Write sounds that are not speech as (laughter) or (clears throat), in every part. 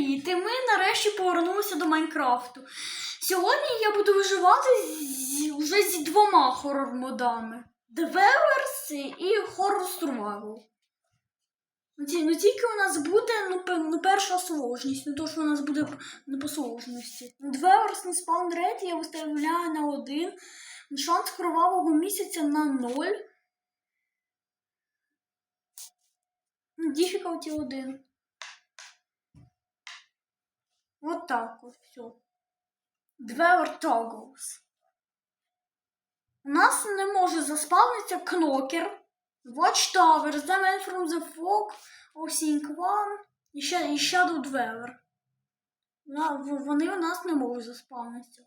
привіт! І ми нарешті повернулися до Майнкрафту. Сьогодні я буду виживати з, вже зі двома хорор-модами: Developers і Horror Survival. Ну, ну тільки у нас буде ну, ну, перша сложність, не то, що у нас буде не по сложності. Developers на спаун рейт я виставляю на один. Шанс кровавого місяця на 0. Difficulty 1. Вот так вот все. Dweller Toggles. У нас не може заспавнитися кнокер, Watchtower, The Man from the Fog, Осінь One і ще і Shadow Dweller. Вони у нас не можуть заспавнитися.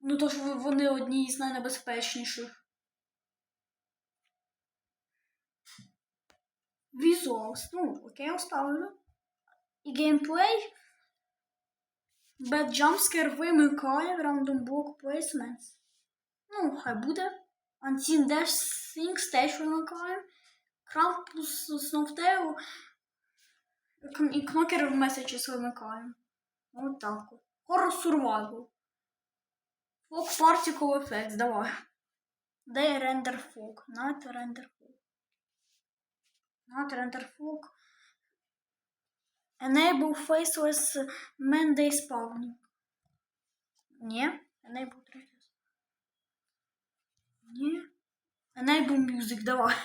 Ну, то ж вони одні з найнебезпечніших. Visuals. Ну, окей, оставлю. І геймплей. Bad jumpscare вимикає Random block placements. Ну, хай буде. Unseen dash things теж вимикає. Krampus Snowtail і Knocker Messages вимикає. От так. Horror Survival. Fog Particle Effects, давай. Де Render Fog? Night Render Fog. Night Render Fog. Enable Faceless Man Day Spawning. Ні. Enable Traces. Ні. Enable Music, давай.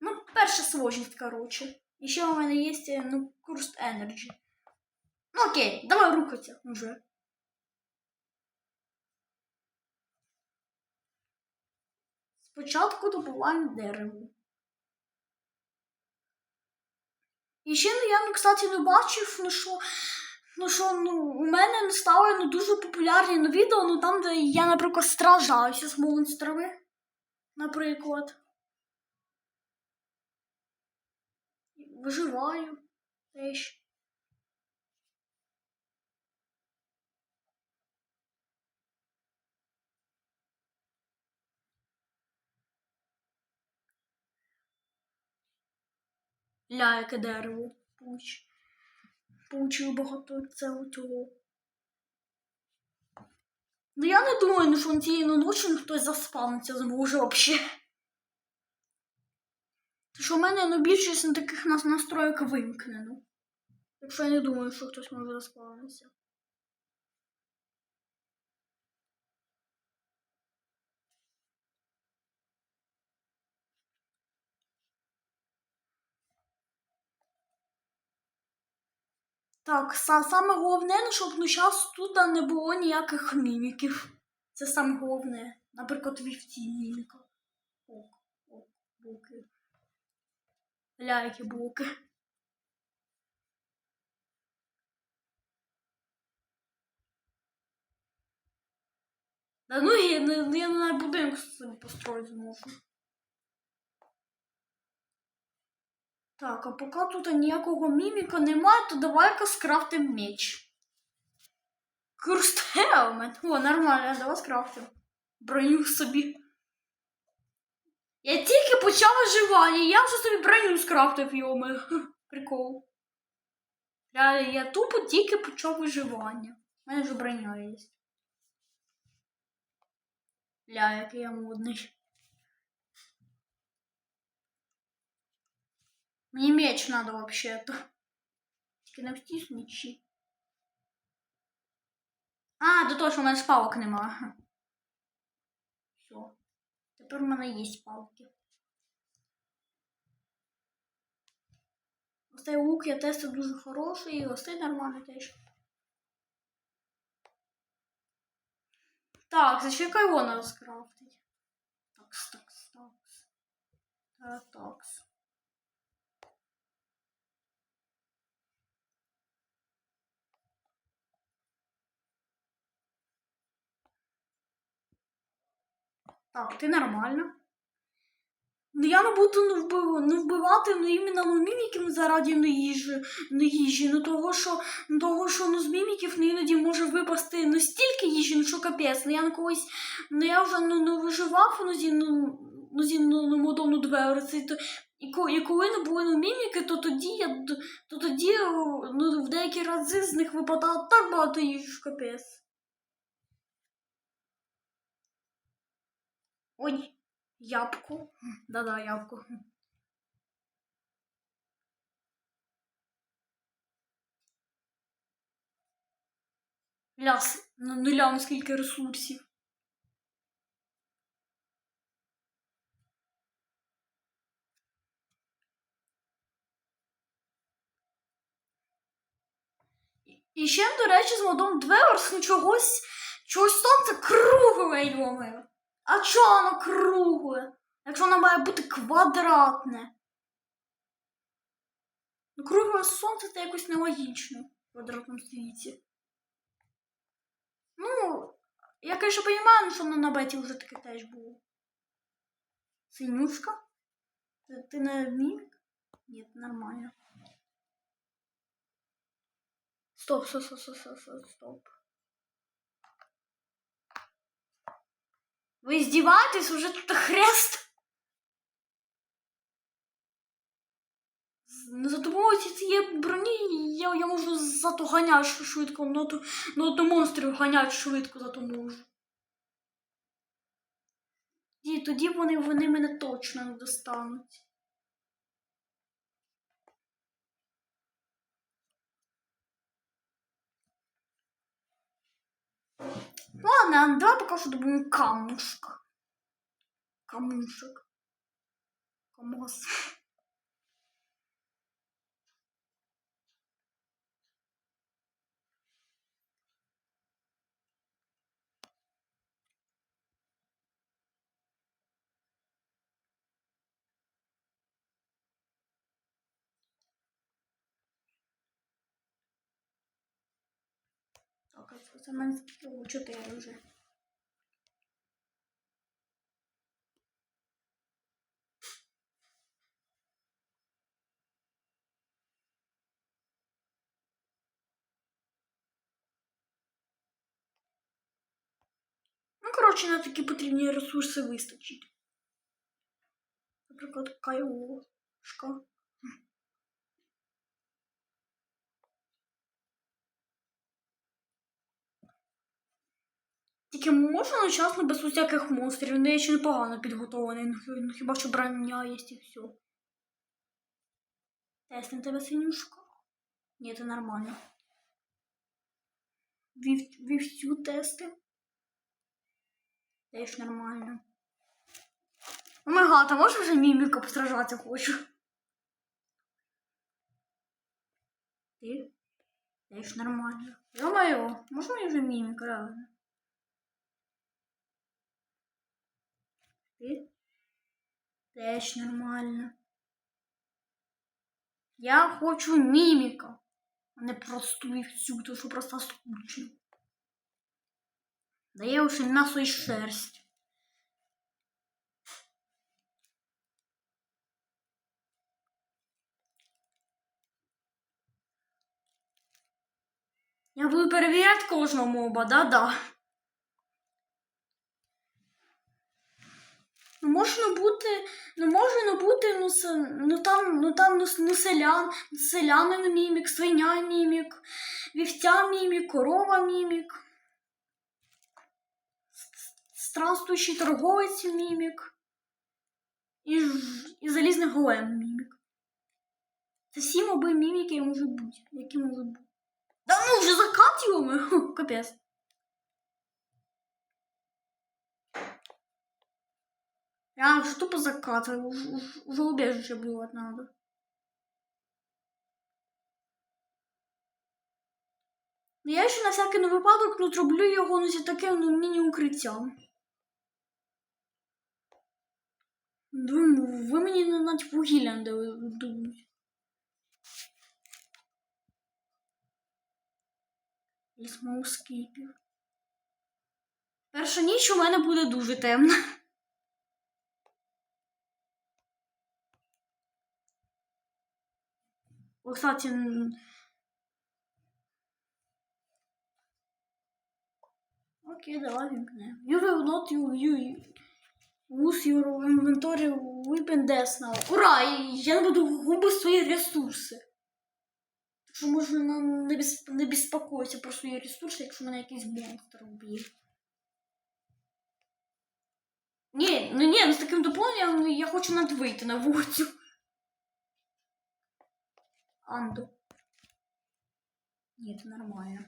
Ну, перша сложність, короче. І ще у мене є, ну, курс Energy. Ну окей, давай рухатися уже. Спочатку добуваємо дерево. І ще ну, я, ну, кстати, не бачив, ну що, ну що, ну, у мене не стали ну, дуже популярні ну, відео, ну там, де я, наприклад, стражаюся з монстрами. Наприклад. Виживаю теж. Ля, яке дерево. Пуч. Получив багато цього цього. Ну я не думаю, ну, що цієї ночі ну, хтось заспавниться зможе взагалі. Тому що мене ну, більшість на таких нас настроїк вимкнено. Якщо я не думаю, що хтось може заспавнитися. Так, са- саме головне, щоб ну, зараз тут не було ніяких міміків. Це саме головне. Наприклад, вівці міміка. Ок, ок, блоки. Ля, які блоки. Да ну я, ну, я на будинок собі построїти Так, а поки тут ніякого міміка немає, то давай-ка скрафтим меч. Курст Хелмет. О, нормально, давай скрафтим. Броню собі. Я тільки почав виживання, я вже собі броню скрафтив, йоми. Прикол. Реально, я тупо тільки почав виживання. У мене вже броня є. Ля, який я модний. Мені меч надо вообще-то. Тільки не втіс мечі. А, до того, що в мене ж палок нема. Все. Тепер в мене є палки. Ось цей лук я тестив дуже хороший, і ось цей нормальний теж. Так, зачекай його надо скрафтити. Такс, такс, такс. Так, такс. Так, ти нормально. Ну я не буду ну, вбив, ну, вбивати ну, іменно ну, міміків заради ну, їжі, ну, їжі. Ну того, що, ну, того, що ну, з міміків ну, іноді може випасти ну, стільки їжі, ну що капець. Ну я на когось, ну я вже ну, ну, виживав ну, зі, ну, ну, зі ну, ну, модом ну, дверці, то, і, ко- і коли не були ну, міміки, то тоді я то тоді ті рази з них випадало так багато їжі, капець. Ой, ябко. Да-да, ябко. Ляс, ну не лям скільки ресурсів. І- ще, до речі, з модом Dwellers, ну чогось, чогось там це кругле, йоме. А чого воно кругле? Якщо воно має бути квадратне. Ну, кругле сонце це якось нелогічно в квадратному світі. Ну, я, конечно, понимаю, що на беті вже таке теж було. Синюшка? Ти, ти не мімік? Ні, нормально. Стоп, стоп, стоп, стоп, стоп, стоп, стоп. Ви здіваєтесь уже тут хрест? З- За цієї броні я, я можу зато ганяти ш- швидко, ну то, ну то монстрів ганять швидко зато можу. І тоді вони, вони мене точно не достануть. Ладно, давай пока что добавим камушек. Камушек. Камос. це, це в мене скільки? чотири вже. Ну, коротше, на такі потрібні ресурси вистачить. Наприклад, кайлошка. Тільки можна одночасно без усяких монстрів. Ну, я ще непогано підготований. Ну, ну, хіба що броня є і все. Тест на тебе синюшка? Ні, це нормально. Вів, вівцю тести. Теж нормально. Омега, та можеш вже міміка постраждати хочу? Ти? Теж нормально. Ё-моё, можна мені вже міміка, реально? Ти? Теж нормально. Я хочу міміка, а не просту вівцю, тому що просто скучно. Дає вже м'ясо і шерсть. Я буду перевіряти кожного моба, да-да. Ну, можна бути, ну можна бути, ну, с- ну там, ну там, ну, ну селян, селянин мімік, свиня мімік, вівця мімік, корова мімік, странствуючий торговець мімік і, і залізний голем мімік. Це всі моби міміки можуть бути, які можуть бути. Да ну вже закатюємо, (laughs) капець. Я уже тупо закатываю. Уж- уж- Уже убежище было надо. Ну, Я ще на всякий ну, випадок ну, зроблю його ну, зі таким ну, міні-укриттям. Ви, ви мені ну, навіть вугілля не дадуть. І смоускіпів. Перша ніч у мене буде дуже темна. Кстати, окей, давай. You will not you, use your inventory weapon death now. Ура! Я не буду губити свої ресурси. що можна не, без, не безпокоїтися про свої ресурси, якщо мене якийсь монстр вб'є. Ні, ну ні, ну з таким доповненням я хочу навіть вийти на вулицю. Анду. Це нормально.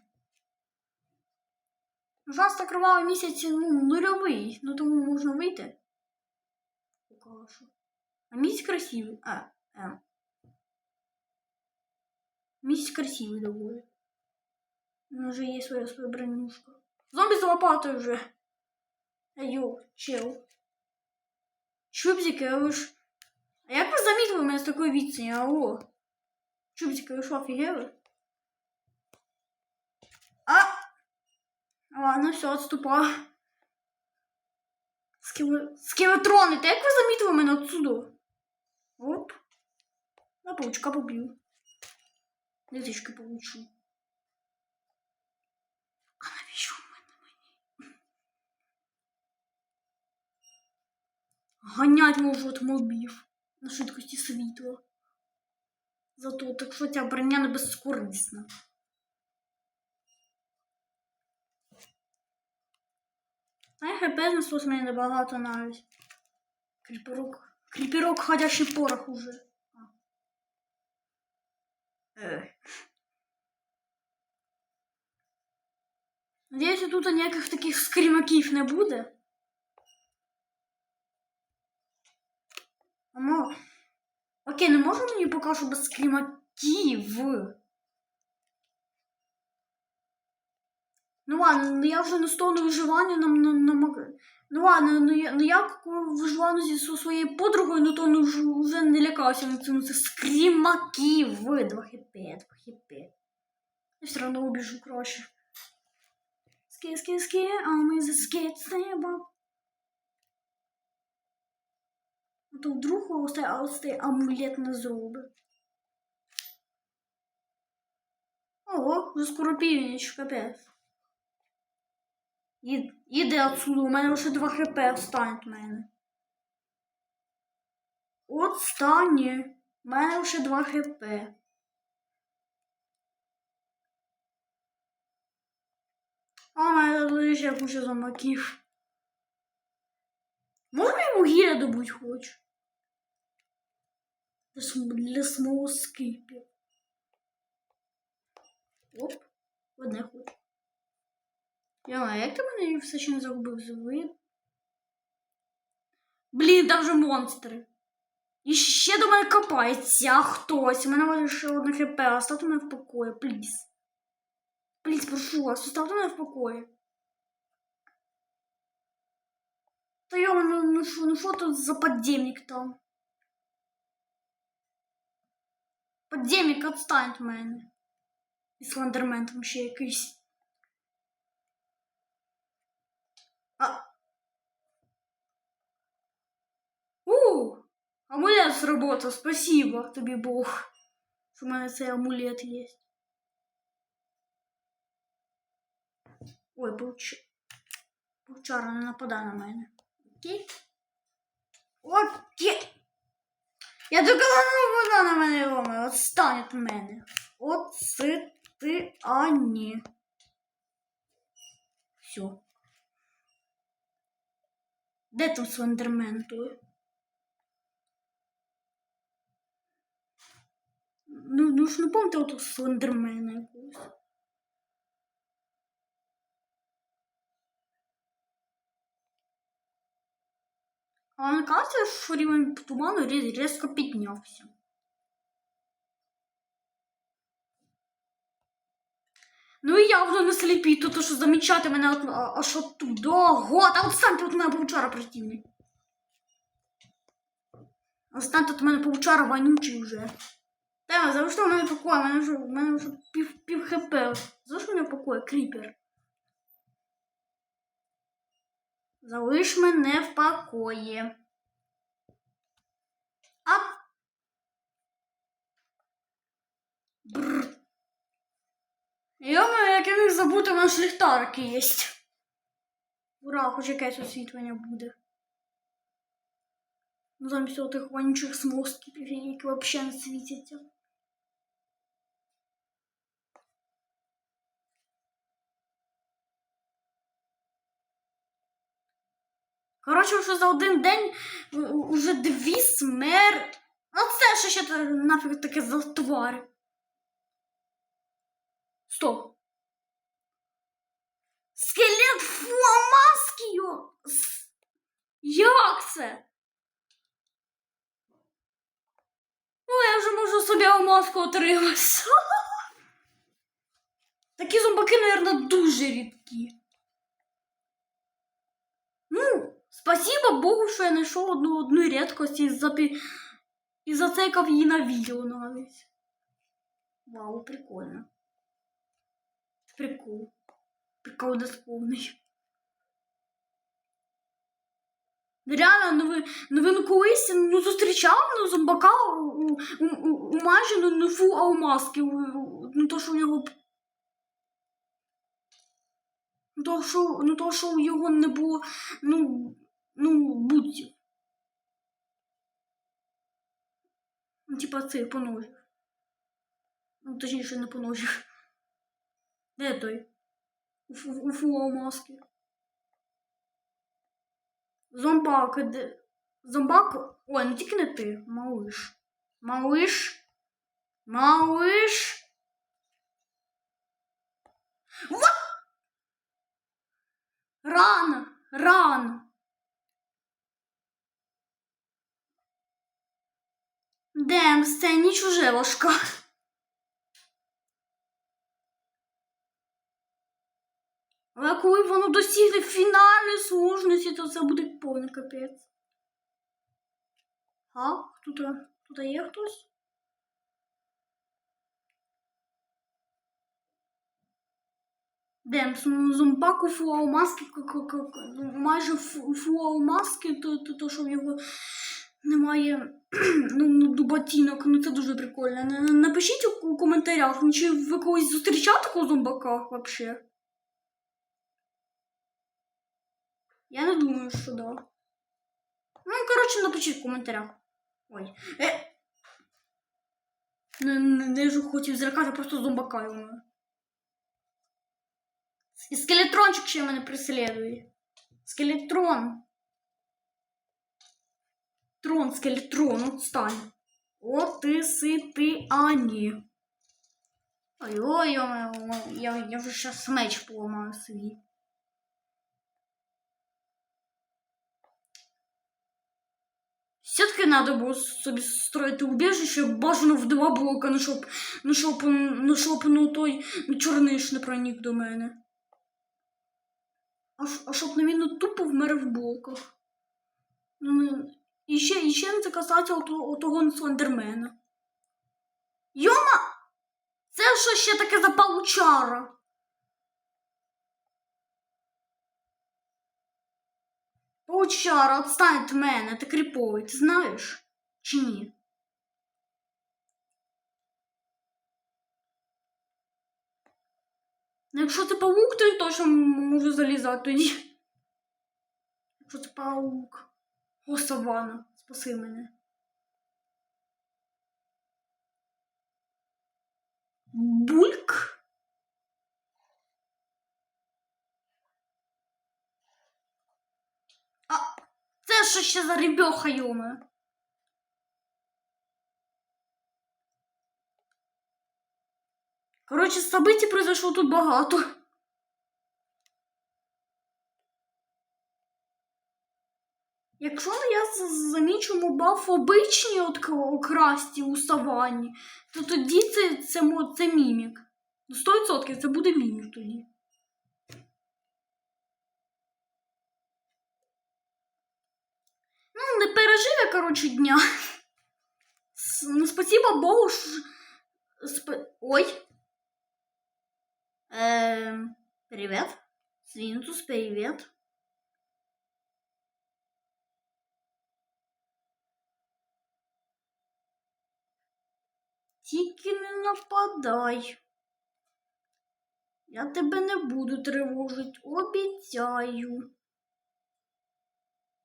Ужасно кровавий місяць ну, нульовий, ну тому можна вийти. А місяць красивий. А, а. Місяць красивий доволі. У мене вже є своя своя бронюшка. Зомбі з лопатою вже. Айо, чел. Чубзики, а ви ж. А як ви замітили мене з такої відстані? Алло. Чубзики, ви що, офігели? А! Ладно, все, отступаю. Скеле... Скелетрони, та як ви замітили мене отсюда? Оп. На паучка поб'ю. Літочки получу. А навіщо в мене мені? Ганять можу от мобів на швидкості світла. Зато так що ця броня не безкорисна. А я хп знеслось мені небагато навіть. Кріперок. Кріперок ходячий порох уже. Надіюся, тут ніяких таких скрімаків не буде. Амо. Окей, не можу мені поки що без скрімаків. Ну ладно, ну я вже не сторону виживання на, на, на Ну ладно, ну я, ну я коли виживала зі своєю подругою, ну то ну, вже, не лякався на. Це скрімаків. 2 хп, 2 хп. Я все одно убіжу краще. Ски, ски, ски, а ми за скейт з неба. А то вдруг ось цей, а ось цей амулет не зробить. Ого, вже скоро північ, капець. І- Іди отсюда, у мене вже 2 хп встань в мене. От стане. У мене вже 2 хп. А у мене лише куча замаків. Можна йому гіря добуть хоч? Для, см- для смолоскипів. Оп, одне хочу. Я, як ти мене все ще не загубив зуби? Блін, там же монстри. І ще до мене копається хтось. У мене може ще одне хп. Оставте мене в покої, пліз. Пліз, прошу вас, оставте мене в покої. Та йо, ну, ну, що, ну що тут за подземник там? Подземник відстань від мене. І слендермен там ще якийсь. А. У, амулет сработал. Спасибо тобі Бог, що в мене цей амулет є. Ой, пауч... паучара не нападай на мене. Окей? Окей. Я доказала вона на мене Рома. Отстань від мене. От це ти, а ні. Все. Де там слендермен той? Ну, ну ж не помните оту слендермена якогось. А мені кажеться, що рівень туману різко піднявся. Ну і я не сліпі, то, то що замічати мене от, а, аж оттуда. Ого, та от станьте от мене паучара противний. Останьте от мене паучара вонючий вже. Та, залиште мене в покої, мене вже, мене вже пів, пів хп. Залиш мене в покої, кріпер. Залиш мене в покої. Ап. Бррр. Йома, як я міг забути, у нас ліхтарики є. Ура, хоч якесь освітлення буде. Ну, замість отих вонючих смосків, які взагалі не світяться. Коротше, вже за один день у- у- уже дві смерті. А це що ще нафіг таке за тварь? Стоп. Скелет фламаскію? Як це? О, я вже можу собі маску отримати. (laughs) Такі зомбаки, мабуть, дуже рідкі. Ну, спасибо Богу, що я знайшов одну одну рідкость і, запі... і зацейкав її на відео навіть. Вау, прикольно. Прикол. Прикол досповний. Реально, ну ви, ну ну колись ну, зустрічав ну, зомбака у, у, у, у майже ну, ну, фу алмазки. У, у, ну то, що у нього. Ну то, що, ну, то, що у його не було, ну, ну, будь. Ну, типа цих поножів. Ну, точніше, не поножів. Де той? У, фу- у фу. Зомбак, де? Зомбак. Ой, не тільки не ти, малиш. Малиш. Малиш. Вот! Рано, рано. Демс, це не чуже ложка. Але коли воно досягне фінальної сложності, то це буде повний капець. А? Тут, тут є хтось? Демс, ну зомбак у фуал маски, майже фуал маски, то, то, то, що в його немає (clears throat) ну, ну, дубатінок, ну це дуже прикольно. Напишіть у, у коментарях, ну, чи ви колись зустрічали такого зомбака вообще? Я не думаю, що да. Ну, коротше, напишіть в коментарях. Ой. Е. Не, не, не ж хотів зракати, просто зомбака йому. І скелетрончик ще мене преслідує. Скелетрон. Трон, скелетрон, отстань. О, ти си ти ані. Ой, ой, я, я, я вже щас меч поламаю собі. Все-таки надо було собі строїти убіжище, бажано в два блока, ну щоб, ну щоб, ну щоб ну той ну, чорниш не проник до мене. А, а щоб не ну, тупо вмер в блоках. Ну, ну, і ще, і ще це касається того слендермена. Йома! Це що ще таке за паучара? Паучара, отстань від мене, ти кріповий, ти знаєш? Чи ні? Ну, якщо це паук, то я точно можу залізати. Якщо це паук. О, савана, спаси мене. Бульк? А, це що ще за ребеха, йоме? Коротше, событий произошло тут багато. Якщо я з- замічу обичні от к- окрасті у саванні, то тоді це, це, це мімік. Ну, 100% це буде мімік тоді. Ну, не пережив я, коротше, дня. Ну, спасибо Богу, що... Сп... Ой. Эм, привет. Свинтус, привет. Тільки не нападай. Я тебе не буду тривожить, обіцяю.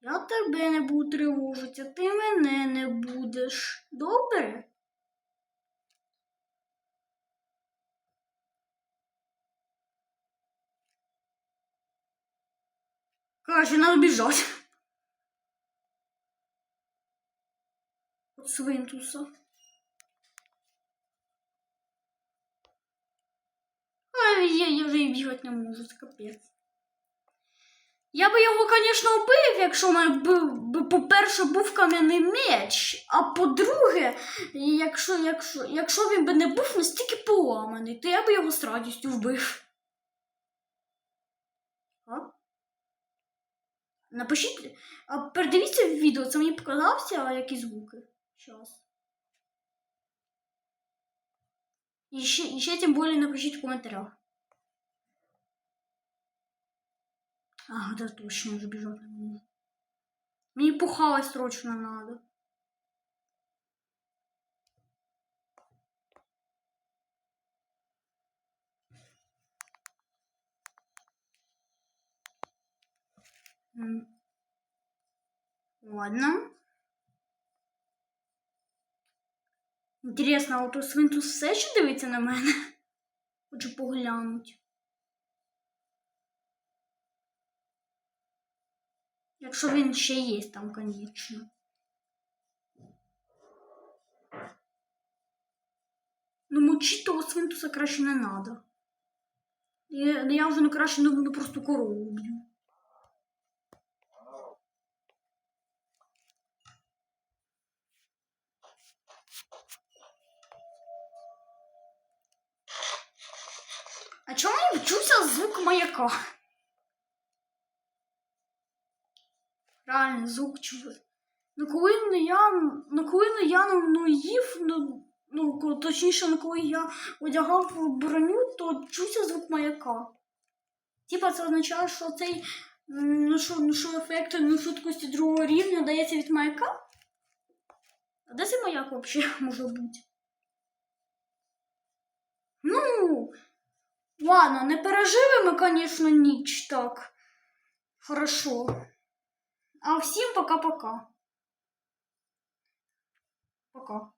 Я тебе не буду тривожити, а ти мене не будеш. Добре? Короче, надо біжать. От свинтуса. А я, я вже і бігати не можу, це капець. Я би його, звісно, вбив, якщо в мене по-перше, був кам'яний меч, а по-друге, якщо, якщо, якщо він би не був настільки поламаний, то я би його з радістю вбив. А? Напишіть, а передивіться відео, це мені показався якісь звуки. Щас. І ще, і ще тим більше напишіть в коментарях. Ага, да точно уже бежать не могу. Мне пухалось срочно надо. М. Ладно. Інтересно, а от у Свинтус все ще дивиться на мене? Хочу поглянути. Якщо він ще є там, звісно. Ну, мочити того свинтуса краще не треба. Я, я вже не краще ну, просто корову б'ю. А чому вчуся звук маяка? Реально, звук чую. Ну коли не я, ну коли не я ну, їв, ну, ну точніше, ну коли я одягав броню, то чувся звук маяка. Типа це означає, що цей ну що, ну що ефект ну, швидкості другого рівня дається від маяка? А де цей маяк взагалі (laughs) може бути? Ну, ладно, не переживемо, звісно, ніч так. Хорошо. А всім пока-пока. Пока.